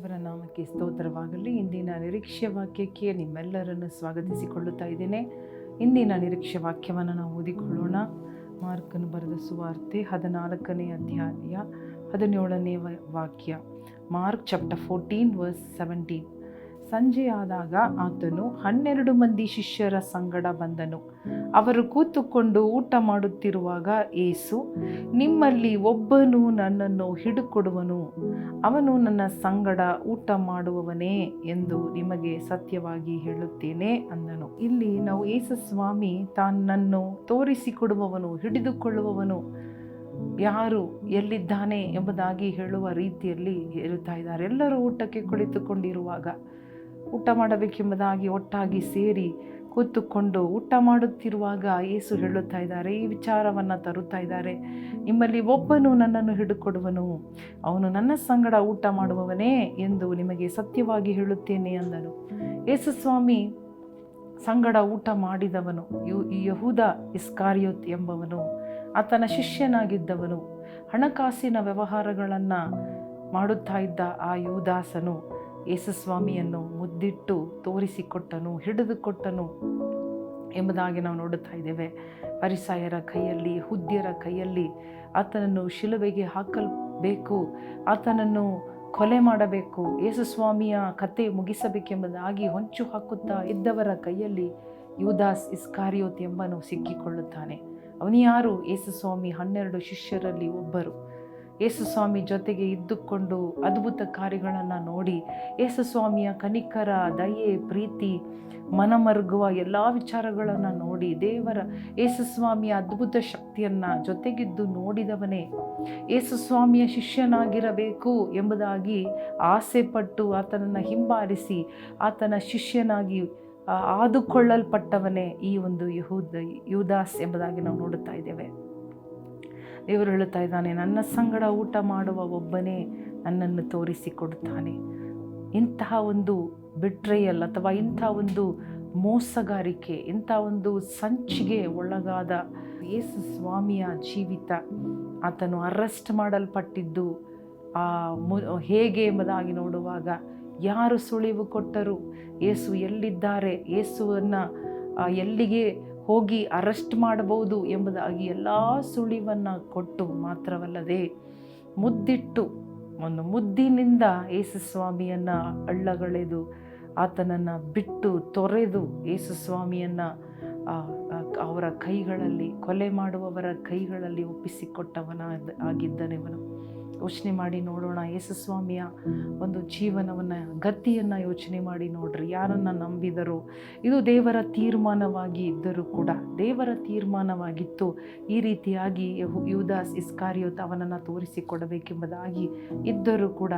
ದೇವರ ನಾಮಕ್ಕೆ ಸ್ತೋತ್ರವಾಗಲಿ. ಇಂದಿನ ನಿರೀಕ್ಷೆ ವಾಕ್ಯಕ್ಕೆ ನಿಮ್ಮೆಲ್ಲರನ್ನು ಸ್ವಾಗತಿಸಿಕೊಳ್ಳುತ್ತಾ ಇದ್ದೇನೆ. ಇಂದಿನ ನಿರೀಕ್ಷೆ ವಾಕ್ಯವನ್ನು ನಾವು ಓದಿಕೊಳ್ಳೋಣ. ಮಾರ್ಕನ್ನು ಬರೆದ ಸುವಾರ್ತೆ ಹದಿನಾಲ್ಕನೇ ಅಧ್ಯಾಯ ಹದಿನೇಳನೇ ವಾಕ್ಯ. Mark chapter fourteen verse seventeen. ಸಂಜೆಯಾದಾಗ ಆತನು ಹನ್ನೆರಡು ಮಂದಿ ಶಿಷ್ಯರ ಸಂಗಡ ಬಂದನು. ಅವರು ಕೂತುಕೊಂಡು ಊಟ ಮಾಡುತ್ತಿರುವಾಗ ಏಸು, ನಿಮ್ಮಲ್ಲಿ ಒಬ್ಬನು ನನ್ನನ್ನು ಹಿಡುಕೊಡುವನು. ಅವನು ನನ್ನ ಸಂಗಡ ಊಟ ಮಾಡುವವನೇ ಎಂದು ನಿಮಗೆ ಸತ್ಯವಾಗಿ ಹೇಳುತ್ತೇನೆ ಅಂದನು. ಇಲ್ಲಿ ನಾವು ಏಸು ಸ್ವಾಮಿ ತನ್ನನ್ನು ತೋರಿಸಿಕೊಡುವವನು, ಹಿಡಿದುಕೊಳ್ಳುವವನು. ಯಾರು ಎಲ್ಲಿದ್ದಾನೆ ಎಂಬುದಾಗಿ ಹೇಳುವ ರೀತಿಯಲ್ಲಿ ಹೇಳುತ್ತಾ ಇದ್ದಾರೆ. ಎಲ್ಲರೂ ಊಟಕ್ಕೆ ಕುಳಿತುಕೊಂಡಿರುವಾಗ ಊಟ ಮಾಡಬೇಕೆಂಬುದಾಗಿ ಒಟ್ಟಾಗಿ ಸೇರಿ ಕೂತುಕೊಂಡು ಊಟ ಮಾಡುತ್ತಿರುವಾಗ ಏಸು ಹೇಳುತ್ತಾ ಇದ್ದಾರೆ, ಈ ವಿಚಾರವನ್ನು ತರುತ್ತಾ ಇದ್ದಾರೆ. ನಿಮ್ಮಲ್ಲಿ ಒಬ್ಬನು ನನ್ನನ್ನು ಹಿಡುಕೊಡುವನು, ಅವನು ನನ್ನ ಸಂಗಡ ಊಟ ಮಾಡುವವನೇ ಎಂದು ನಿಮಗೆ ಸತ್ಯವಾಗಿ ಹೇಳುತ್ತೇನೆ ಅಂದನು. ಯೇಸುಸ್ವಾಮಿ ಸಂಗಡ ಊಟ ಮಾಡಿದವನು ಯಹೂದ ಇಸ್ಕಾರಿಯೋತ್ ಎಂಬವನು, ಆತನ ಶಿಷ್ಯನಾಗಿದ್ದವನು. ಹಣಕಾಸಿನ ವ್ಯವಹಾರಗಳನ್ನು ಮಾಡುತ್ತಾ ಇದ್ದ ಆ ಯುವದಾಸನು ಯೇಸುಸ್ವಾಮಿಯನ್ನು ಮುದ್ದಿಟ್ಟು ತೋರಿಸಿಕೊಟ್ಟನು, ಹಿಡಿದುಕೊಟ್ಟನು ಎಂಬುದಾಗಿ ನಾವು ನೋಡುತ್ತಾ ಇದ್ದೇವೆ. ಪರಿಸಾಯರ ಕೈಯಲ್ಲಿ, ಹುದ್ಯರ ಕೈಯಲ್ಲಿ ಆತನನ್ನು ಶಿಲುಬೆಗೆ ಹಾಕಲ್ಬೇಕು, ಆತನನ್ನು ಕೊಲೆ ಮಾಡಬೇಕು, ಯೇಸುಸ್ವಾಮಿಯ ಕತೆ ಮುಗಿಸಬೇಕೆಂಬುದಾಗಿ ಹೊಂಚು ಹಾಕುತ್ತಾ ಇದ್ದವರ ಕೈಯಲ್ಲಿ ಯುದಾಸ್ ಇಸ್ಕಾರಿಯೋತ್ ಎಂಬನು ಸಿಕ್ಕಿಕೊಳ್ಳುತ್ತಾನೆ. ಅವನು ಯಾರು? ಯೇಸುಸ್ವಾಮಿ ಹನ್ನೆರಡು ಶಿಷ್ಯರಲ್ಲಿ ಒಬ್ಬರು. ಯೇಸುಸ್ವಾಮಿ ಜೊತೆಗೆ ಇದ್ದುಕೊಂಡು ಅದ್ಭುತ ಕಾರ್ಯಗಳನ್ನು ನೋಡಿ ಯೇಸುಸ್ವಾಮಿಯ ಕನಿಕರ, ದಯೆ, ಪ್ರೀತಿ, ಮನಮರುಗುವ ಎಲ್ಲ ವಿಚಾರಗಳನ್ನು ನೋಡಿ ದೇವರ ಯೇಸುಸ್ವಾಮಿಯ ಅದ್ಭುತ ಶಕ್ತಿಯನ್ನು ಜೊತೆಗಿದ್ದು ನೋಡಿದವನೇ ಯೇಸುಸ್ವಾಮಿಯ ಶಿಷ್ಯನಾಗಿರಬೇಕು ಎಂಬುದಾಗಿ ಆಸೆಪಟ್ಟು ಆತನನ್ನು ಹಿಂಬಾಲಿಸಿ ಆತನ ಶಿಷ್ಯನಾಗಿ ಆದುಕೊಳ್ಳಲ್ಪಟ್ಟವನೇ ಈ ಒಂದು ಯಹೂದ, ಯುದಾಸ್ ಎಂಬುದಾಗಿ ನಾವು ನೋಡುತ್ತಾ ಇದ್ದೇವೆ. ದೇವರು ಹೇಳುತ್ತಾ ಇದ್ದಾನೆ, ನನ್ನ ಸಂಗಡ ಊಟ ಮಾಡುವ ಒಬ್ಬನೇ ನನ್ನನ್ನು ತೋರಿಸಿಕೊಡುತ್ತಾನೆ. ಇಂತಹ ಒಂದು ಬಿಟ್ರೆಯಲ್ ಅಥವಾ ಇಂಥ ಒಂದು ಮೋಸಗಾರಿಕೆ, ಇಂಥ ಒಂದು ಸಂಚಿಗೆ ಒಳಗಾದ ಯೇಸು ಸ್ವಾಮಿಯ ಜೀವಿತ, ಆತನು ಅರೆಸ್ಟ್ ಮಾಡಲ್ಪಟ್ಟಿದ್ದು, ಆ ಹೇಗೆ ಎಂಬುದಾಗಿ ನೋಡುವಾಗ ಯಾರು ಸುಳಿವು ಕೊಟ್ಟರು? ಏಸು ಎಲ್ಲಿದ್ದಾರೆ? ಏಸುವನ್ನು ಎಲ್ಲಿಗೆ ಹೋಗಿ ಅರೆಸ್ಟ್ ಮಾಡಬಹುದು ಎಂಬುದಾಗಿ ಎಲ್ಲ ಸುಳಿವನ್ನು ಕೊಟ್ಟು ಮಾತ್ರವಲ್ಲದೆ ಮುದ್ದಿಟ್ಟು, ಒಂದು ಮುದ್ದಿನಿಂದ ಯೇಸುಸ್ವಾಮಿಯನ್ನು ಅಳ್ಳಗಳೆದು ಆತನನ್ನು ಬಿಟ್ಟು ತೊರೆದು ಯೇಸುಸ್ವಾಮಿಯನ್ನು ಅವರ ಕೈಗಳಲ್ಲಿ, ಕೊಲೆ ಮಾಡುವವರ ಕೈಗಳಲ್ಲಿ ಒಪ್ಪಿಸಿಕೊಟ್ಟವನ ಆಗಿದ್ದನೆವನು. ಯೋಚನೆ ಮಾಡಿ ನೋಡೋಣ, ಯೇಸುಸ್ವಾಮಿಯ ಒಂದು ಜೀವನವನ್ನು, ಗತಿಯನ್ನು ಯೋಚನೆ ಮಾಡಿ ನೋಡ್ರಿ, ಯಾರನ್ನು ನಂಬಿದರು. ಇದು ದೇವರ ತೀರ್ಮಾನವಾಗಿ ಇದ್ದರೂ ಕೂಡ, ದೇವರ ತೀರ್ಮಾನವಾಗಿತ್ತು. ಈ ರೀತಿಯಾಗಿ ಯೂದಾಸ್ ಇಸ್ಕಾರಿಯೋತ್ ಅವನನ್ನು ತೋರಿಸಿಕೊಡಬೇಕೆಂಬುದಾಗಿ ಇದ್ದರೂ ಕೂಡ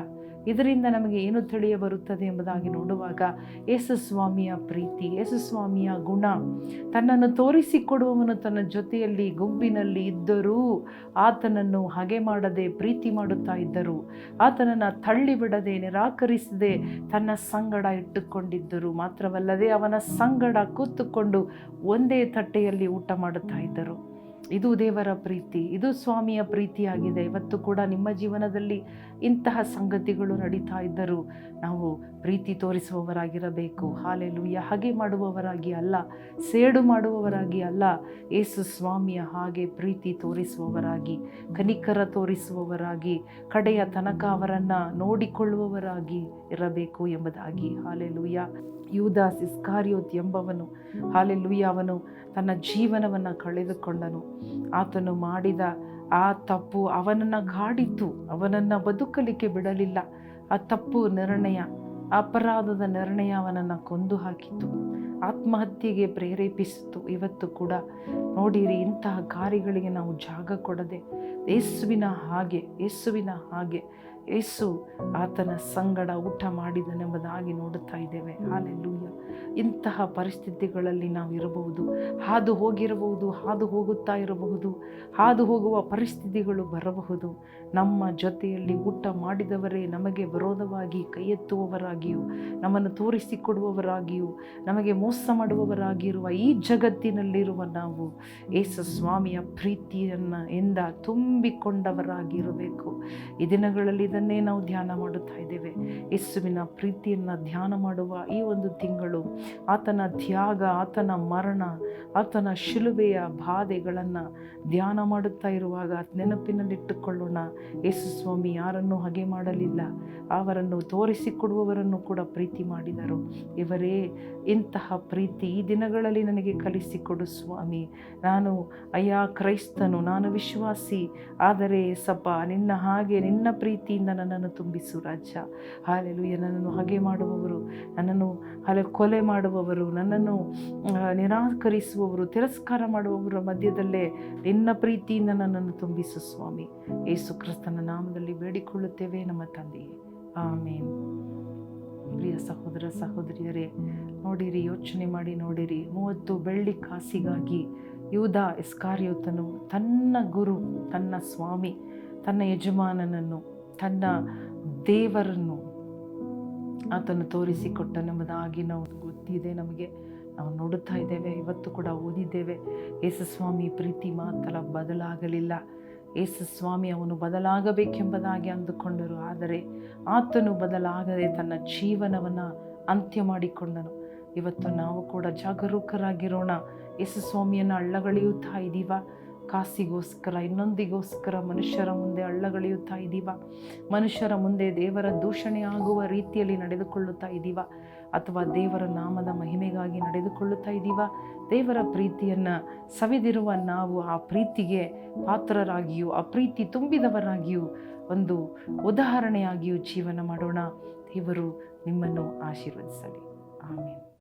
ಇದರಿಂದ ನಮಗೆ ಏನು ತಿಳಿಯ ಬರುತ್ತದೆ ಎಂಬುದಾಗಿ ನೋಡುವಾಗ ಯೇಸುಸ್ವಾಮಿಯ ಪ್ರೀತಿ ಯೇಸುಸ್ವಾಮಿಯ ಗುಣ, ತನ್ನನ್ನು ತೋರಿಸಿಕೊಡುವವನು ತನ್ನ ಜೊತೆಯಲ್ಲಿ ಗುಂಪಿನಲ್ಲಿ ಇದ್ದರೂ ಆತನನ್ನು ಹಾಗೆ ಮಾಡದೆ ಪ್ರೀತಿ ಮಾಡುತ್ತಾ ಇದ್ದರು. ಆತನನ್ನು ತಳ್ಳಿಬಿಡದೆ, ನಿರಾಕರಿಸದೆ ತನ್ನ ಸಂಗಡ ಇಟ್ಟುಕೊಂಡಿದ್ದರು. ಮಾತ್ರವಲ್ಲದೆ ಅವನ ಸಂಗಡ ಕೂತುಕೊಂಡು ಒಂದೇ ತಟ್ಟೆಯಲ್ಲಿ ಊಟ ಮಾಡುತ್ತಾ ಇದ್ದರು. ಇದು ದೇವರ ಪ್ರೀತಿ, ಇದು ಸ್ವಾಮಿಯ ಪ್ರೀತಿಯಾಗಿದೆ. ಇವತ್ತು ಕೂಡ ನಿಮ್ಮ ಜೀವನದಲ್ಲಿ ಇಂತಹ ಸಂಗತಿಗಳು ನಡೀತಾ ಇದ್ದರೂ ನಾವು ಪ್ರೀತಿ ತೋರಿಸುವವರಾಗಿರಬೇಕು. ಹಾಲೆಲುಯ್ಯ. ಹಾಗೆ ಮಾಡುವವರಾಗಿ ಅಲ್ಲ, ಸೇಡು ಮಾಡುವವರಾಗಿ ಅಲ್ಲ, ಏಸು ಸ್ವಾಮಿಯ ಹಾಗೆ ಪ್ರೀತಿ ತೋರಿಸುವವರಾಗಿ, ಕನಿಕರ ತೋರಿಸುವವರಾಗಿ, ಕಡೆಯ ತನಕ ಅವರನ್ನು ನೋಡಿಕೊಳ್ಳುವವರಾಗಿ ಇರಬೇಕು ಎಂಬುದಾಗಿ. ಹಾಲೆಲುಯ್ಯ. ಯೂದಾಸ್ ಇಸ್ಕಾರಿಯೋತ್ ಎಂಬವನು. ಹಾಲೆಲುಯ್ಯ ಅವನು ತನ್ನ ಜೀವನವನ್ನು ಕಳೆದುಕೊಂಡನು. ಆತನು ಮಾಡಿದ ಆ ತಪ್ಪು ಅವನನ್ನು ಗಾಡಿತು ಅವನನ್ನು ಬದುಕಲಿಕ್ಕೆ ಬಿಡಲಿಲ್ಲ. ಆ ತಪ್ಪು ನಿರ್ಣಯ, ಅಪರಾಧದ ನಿರ್ಣಯ ಅವನನ್ನು ಕೊಂದು ಹಾಕಿತು ಆತ್ಮಹತ್ಯೆಗೆ ಪ್ರೇರೇಪಿಸಿತು ಇವತ್ತು ಕೂಡ ನೋಡಿರಿ, ಇಂತಹ ಕಾರ್ಯಗಳಿಗೆ ನಾವು ಜಾಗ ಕೊಡದೆ, ಯೇಸುವಿನ ಹಾಗೆ ಯೇಸುವಿನ ಹಾಗೆ ಯೇಸು ಆತನ ಸಂಗಡ ಊಟ ಮಾಡಿದನೆಂಬುದಾಗಿ ನೋಡುತ್ತಾ ಇದ್ದೇವೆ. ಹಾಲೆಲ್ಲೂಯ್ಯ ಇಂತಹ ಪರಿಸ್ಥಿತಿಗಳಲ್ಲಿ ನಾವು ಇರಬಹುದು ಹಾದು ಹೋಗಿರಬಹುದು, ಹಾದು ಹೋಗುತ್ತಾ ಇರಬಹುದು, ಹಾದು ಹೋಗುವ ಪರಿಸ್ಥಿತಿಗಳು ಬರಬಹುದು. ನಮ್ಮ ಜೊತೆಯಲ್ಲಿ ಊಟ ಮಾಡಿದವರೇ ನಮಗೆ ವಿರೋಧವಾಗಿ ಕೈ ಎತ್ತುವವರಾಗಿಯೂ ನಮ್ಮನ್ನು ತೋರಿಸಿಕೊಡುವವರಾಗಿಯೂ, ನಮಗೆ ಮೋಸ ಮಾಡುವವರಾಗಿರುವ ಈ ಜಗತ್ತಿನಲ್ಲಿರುವ ನಾವು ಏಸು ಸ್ವಾಮಿಯ ಪ್ರೀತಿಯನ್ನು ಇಂದ ತುಂಬಿಕೊಂಡವರಾಗಿರಬೇಕು. ಈ ದಿನಗಳಲ್ಲಿ ಇದನ್ನೇ ನಾವು ಧ್ಯಾನ ಮಾಡುತ್ತಾ ಇದ್ದೇವೆ. ಯೇಸುವಿನ ಪ್ರೀತಿಯನ್ನು ಧ್ಯಾನ ಮಾಡುವ ಈ ಒಂದು ತಿಂಗಳು, ಆತನ ತ್ಯಾಗ, ಆತನ ಮರಣ, ಆತನ ಶಿಲುಬೆಯ ಬಾಧೆಗಳನ್ನು ಧ್ಯಾನ ಮಾಡುತ್ತಾ ಇರುವಾಗ ನೆನಪಿನಲ್ಲಿಟ್ಟುಕೊಳ್ಳೋಣ. ಯೇಸು ಸ್ವಾಮಿ ಯಾರನ್ನು ಹಾಗೆ ಮಾಡಲಿಲ್ಲ. ಅವರನ್ನು ತೋರಿಸಿಕೊಡುವವರನ್ನು ಕೂಡ ಪ್ರೀತಿ ಮಾಡಿದರು. ಇವರೇ, ಇಂತಹ ಪ್ರೀತಿ ಈ ದಿನಗಳಲ್ಲಿ ನನಗೆ ಕಲಿಸಿಕೊಡು ಸ್ವಾಮಿ. ನಾನು, ಅಯ್ಯ, ಕ್ರೈಸ್ತನು, ನಾನು ವಿಶ್ವಾಸಿ. ಆದರೆ ಸಪ್ಪ ನಿನ್ನ ಹಾಗೆ ನಿನ್ನ ಪ್ರೀತಿಯಿಂದ ನನ್ನನ್ನು ತುಂಬಿಸು ರಾಜ್ಯ. ಹಾಲೆಲು ನನ್ನನ್ನು ಹಾಗೆ ಮಾಡುವವರು, ನನ್ನನ್ನು ಹಲೆ ಕೊಲೆ ಮಾಡುವವರು, ನನ್ನನ್ನು ನಿರಾಕರಿಸುವವರು, ತಿರಸ್ಕಾರ ಮಾಡುವವರ ಮಧ್ಯದಲ್ಲೇ ನಿನ್ನ ಪ್ರೀತಿಯಿಂದ ನನ್ನನ್ನು ತುಂಬಿಸು ಸ್ವಾಮಿ. ಯೇಸು ಕ್ರಿಸ್ತನ ನಾಮದಲ್ಲಿ ಬೇಡಿಕೊಳ್ಳುತ್ತೇವೆ ನಮ್ಮ ತಂದೆಯೇ. ಆಮೇನ್. ಪ್ರಿಯ ಸಹೋದರ ಸಹೋದರಿಯರೇ, ನೋಡಿರಿ, ಯೋಚನೆ ಮಾಡಿ ನೋಡಿರಿ. ಮೂವತ್ತು ಬೆಳ್ಳಿ ಕಾಸಿಗಾಗಿ ಯೂದ ಎಸ್ಕಾರ್ಯೋತನು ತನ್ನ ಗುರು, ತನ್ನ ಸ್ವಾಮಿ, ತನ್ನ ಯಜಮಾನನನ್ನು ತನ್ನ ದೇವರನ್ನು ಆತನು ತೋರಿಸಿಕೊಟ್ಟನೆಂಬುದಾಗಿ ನಾವು ಗೊತ್ತಿದೆ, ನಮಗೆ ನಾವು ನೋಡುತ್ತಾ ಇದ್ದೇವೆ, ಇವತ್ತು ಕೂಡ ಓದಿದ್ದೇವೆ. ಯೇಸುಸ್ವಾಮಿ ಪ್ರೀತಿ ಮಾತ್ರ ಬದಲಾಗಲಿಲ್ಲ. ಯೇಸು ಸ್ವಾಮಿ ಅವನು ಬದಲಾಗಬೇಕೆಂಬುದಾಗಿ ಅಂದುಕೊಂಡರು, ಆದರೆ ಆತನು ಬದಲಾಗದೆ ತನ್ನ ಜೀವನವನ್ನು ಅಂತ್ಯ ಮಾಡಿಕೊಂಡನು. ಇವತ್ತು ನಾವು ಕೂಡ ಜಾಗರೂಕರಾಗಿರೋಣ. ಯೇಸು ಸ್ವಾಮಿಯನ್ನು ಅಳ್ಳಗಳೆಯುತ್ತಾ ಇದ್ದೀವ ಕಾಸಿಗೋಸ್ಕರ, ಇನ್ನೊಂದಿಗೋಸ್ಕರ ಮನುಷ್ಯರ ಮುಂದೆ ಅಳ್ಳಗಳೆಯುತ್ತಾ ಇದ್ದೀವ ಮನುಷ್ಯರ ಮುಂದೆ ದೇವರ ದೂಷಣೆ ಆಗುವ ರೀತಿಯಲ್ಲಿ ನಡೆದುಕೊಳ್ಳುತ್ತಾ ಇದ್ದೀವ ಅಥವಾ ದೇವರ ನಾಮದ ಮಹಿಮೆಗಾಗಿ ನಡೆದುಕೊಳ್ಳುತ್ತಾ ಇದ್ದೀವ ದೇವರ ಪ್ರೀತಿಯನ್ನು ಸವಿದಿರುವ ನಾವು ಆ ಪ್ರೀತಿಗೆ ಪಾತ್ರರಾಗಿಯೂ, ಆ ಪ್ರೀತಿ ತುಂಬಿದವರಾಗಿಯೂ ಒಂದು ಉದಾಹರಣೆಯಾಗಿಯೂ ಜೀವನ ಮಾಡೋಣ. ದೇವರು ನಿಮ್ಮನ್ನು ಆಶೀರ್ವದಿಸಲಿ. ಆಮೇಲೆ